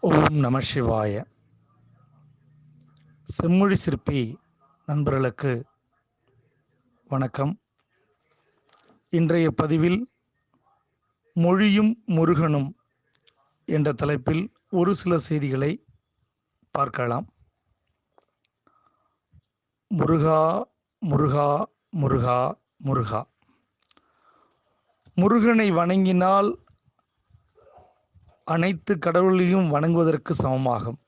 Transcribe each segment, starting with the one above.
ஓம் நம சிவாய. செம்மொழி சிற்பி நண்பர்களுக்கு வணக்கம். இன்றைய பதிவில் மொழியும் முருகனும் என்ற தலைப்பில் ஒரு சில செய்திகளை பார்க்கலாம். முருகா முருகா முருகா முருகா. முருகனை வணங்கினால் அனைத்து கடவுளையும் வணங்குவதற்கு சமமாகும்.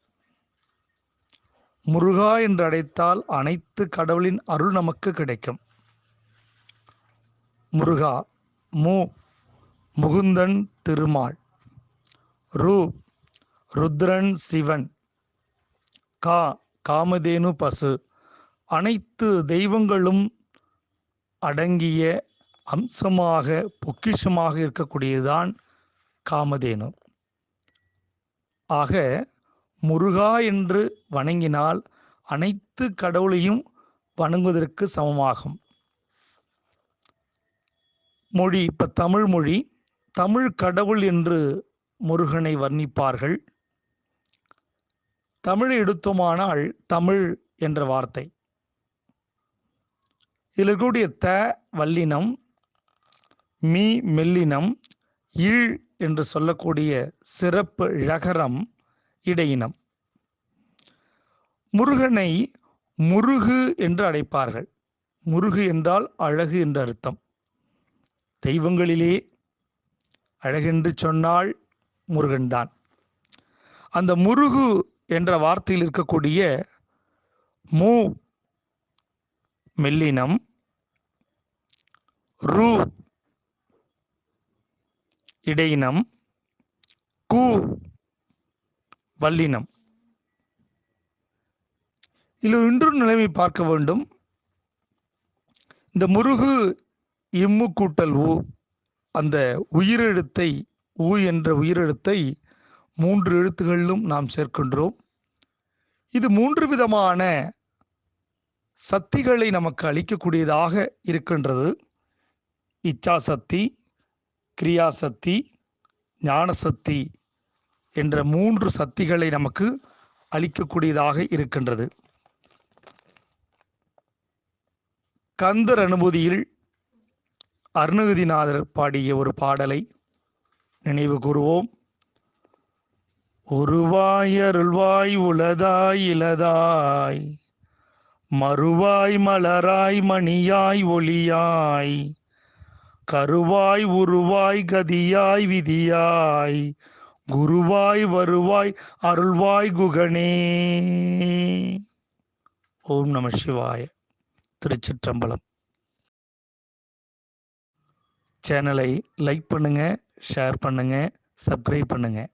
முருகா என்று அழைத்தால் அனைத்து கடவுளின் அருள் நமக்கு கிடைக்கும். முருகா மு முகுந்தன் திருமால். ரு ருத்ரன் சிவன். கா காமதேனு பசு. அனைத்து தெய்வங்களும் அடங்கிய அம்சமாக பொக்கிஷமாக இருக்கக்கூடியதுதான் காமதேனு. ஆக முருகா என்று வணங்கினால் அனைத்து கடவுளையும் வணங்குவதற்கு சமமாகும். மொழி இப்போ தமிழ் மொழி தமிழ் கடவுள் என்று முருகனை வர்ணிப்பார்கள். தமிழை எடுத்தோமானால் தமிழ் என்ற வார்த்தை. இதில் இருக்கக்கூடிய த வல்லினம் மீ மெல்லினம் ஈழ் என்று சொல்லக்கூடிய சிறப்பு ழகரம் இடையினம். முருகனை முருகு என்று அழைப்பார்கள். முருகு என்றால் அழகு என்று அர்த்தம். தெய்வங்களிலே அழகென்று சொன்னால் முருகன்தான். அந்த முருகு என்ற வார்த்தையில் இருக்கக்கூடிய மூ மெல்லினம் ரு இடையினம் கு வல்லினம். இதில் இன்று நிலைமை பார்க்க வேண்டும். இந்த முருகு இம்மு கூட்டல் ஊ அந்த உயிரெழுத்தை ஊ என்ற உயிரெழுத்தை மூன்று எழுத்துகளிலும் நாம் சேர்க்கின்றோம். இது மூன்று விதமான சக்திகளை நமக்கு அளிக்கக்கூடியதாக இருக்கின்றது. இச்சா சக்தி கிரியாசக்தி ஞானசக்தி என்ற மூன்று சக்திகளை நமக்கு அளிக்கக்கூடியதாக இருக்கின்றது. கந்தர் அனுபூதியில் அருணகிரிநாதர் பாடிய ஒரு பாடலை நினைவு கூறுவோம். உருவாய் அருள்வாய் உளதாய் இலதாய் மறுவாய் மலராய் மணியாய் ஒளியாய் கருவாய் உருவாய் கதியாய் விதியாய் குருவாய் வருவாய் அருள்வாய் குகணே ஓம் நம சிவாய. திருச்சிற்றம்பலம். சேனலை லைக் பண்ணுங்க ஷேர் பண்ணுங்க சப்ஸ்கிரைப் பண்ணுங்க.